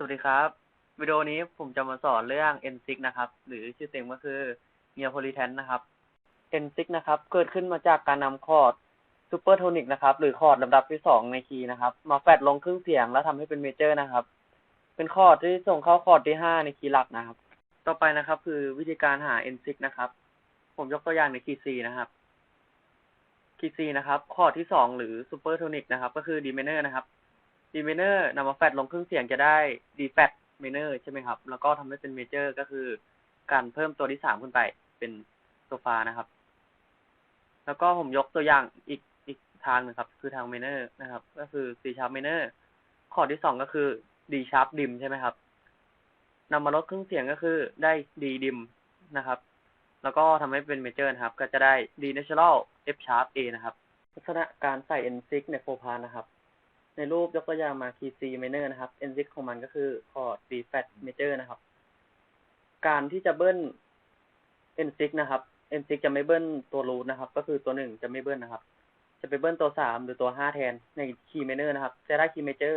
สวัสดีครับ วิดีโอนี้ผมจะมาสอนเรื่อง n6 นะครับ หรือชื่อเต็มก็คือ Neapolitan นะครับ n6 นะครับ เกิดขึ้นมาจากการนำคอร์ดซูเปอร์โทนิกนะครับ หรือคอร์ดลำดับที่สองในคีย์นะครับ มาแฟดลงครึ่งเสียงแล้วทำให้เป็นเมเจอร์นะครับ เป็นคอร์ดที่ส่งเข้าคอร์ดที่ห้าในคีย์หลักนะครับ ต่อไปนะครับ คือวิธีการหา n6 นะครับ ผมยกตัวอย่างในคีย์ C นะครับคีย์ C นะครับ คอร์ดที่สองหรือซูเปอร์โทนิกนะครับ ก็คือ D minor นะครับ D minor นำมาแฟดลงครึ่งเสียงจะได้ D flat minor ใช่ไหมครับ แล้วก็ทำให้เป็นเมเจอร์ก็คือการเพิ่มตัวที่สามขึ้นไปเป็นโซฟานะครับ แล้วก็ผมยกตัวอย่างอีกอีกทางหนึงครับ คือทาง minor นะครับ ก็คือ C sharp minor คอร์ดที่สองก็คือ D sharp dim ใช่ไหมครับนำมาลดครึ่งเสียงก็คือได้ D dim นะครับ แล้วก็ทำให้เป็นเมเจอร์นะครับ ก็จะได้ D natural F sharp A นะครับ ลักษณะการใส่ N6 ในโฟพานะครับ ในรูปยกตัวอย่างมาคีย์ C minor นะครับ N6 ของมันก็คือคอร์ด D flat major นะครับ การที่จะเบิ้ล N6 นะครับ N6 จะไม่เบิ้ลตัวรูทนะครับ ก็คือตัวหนึ่งจะไม่เบิ้ลนะครับ จะไปเบิ้ลตัวสามหรือตัวห้าแทนในคีย์ minor นะครับแต่ถ้าคีย์ major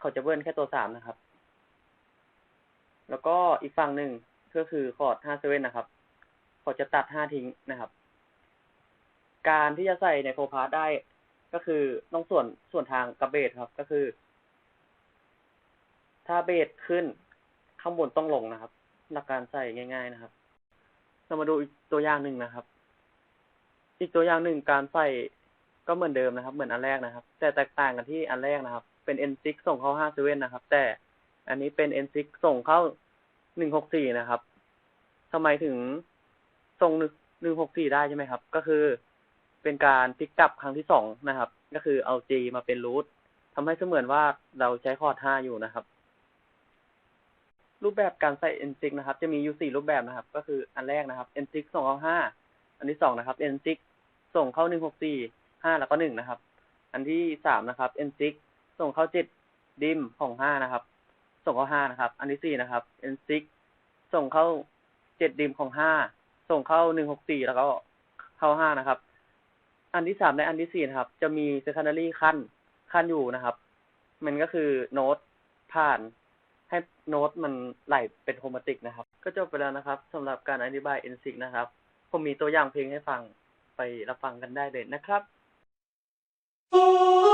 เขาจะเบิ้ลแค่ตัวสามนะครับ แล้วก็อีกฝั่งหนึ่งก็คือคอร์ดห้าเซเว่นนะครับเขาจะตัดห้าทิ้งนะครับ การที่จะใส่ในโฟพาร์ได้ ก็คือต้องส่วนส่วนทางกับเบสครับ ก็คือ ถ้าเบสขึ้นข้างบนต้องลงนะครับ หลักการใส่ง่าย ๆนะครับ เรามาดูอีกตัวอย่างหนึ่งนะครับ อีกตัวอย่างหนึ่งการใส่ก็เหมือนเดิมนะครับ เหมือนอันแรกนะครับ แต่แตกต่างกันที่อันแรกนะครับ เป็น N6 ส่งเข้า5 7นะครับ แต่อันนี้เป็น N6 ส่งเข้า164นะครับทำไมถึงส่ง164ได้ใช่ไหมครับ ก็คือ เป็นการพลิกกลับครั้งที่สองนะครับ ก็คือเอา G มาเป็นรูททำให้เสมือนว่าเราใช้คอร์ด5อยู่นะครับ รูปแบบการใส่ N6 นะครับ จะมีอยู่สี่รูปแบบนะครับ ก็คืออันแรกนะครับ N6 ส่งเข้า5อันที่สองนะครับ N6 ส่งเข้า 164 5 แล้วก็ 1 นะครับ อันที่สามนะครับ N6 ส่งเข้า 7 ดิมของ 5 นะครับ ส่งเข้า 5 นะครับ อันที่สี่นะครับ N6 ส่งเข้า 7 ดิมของ 5 ส่งเข้า 164 แล้วก็เข้า 5 นะครับ อันที่สามและอันที่สี่นะครับ จะมี secondary ขั้นขั้นอยู่นะครับ มันก็คือโน้ตผ่านให้โน้ตมันไหลเป็นโฮมาติกนะครับ ก็จบไปแล้วนะครับสำหรับการอธิบาย N6 นะครับ ผมมีตัวอย่างเพลงให้ฟังไปรับฟังกันได้เลยนะครับ Oh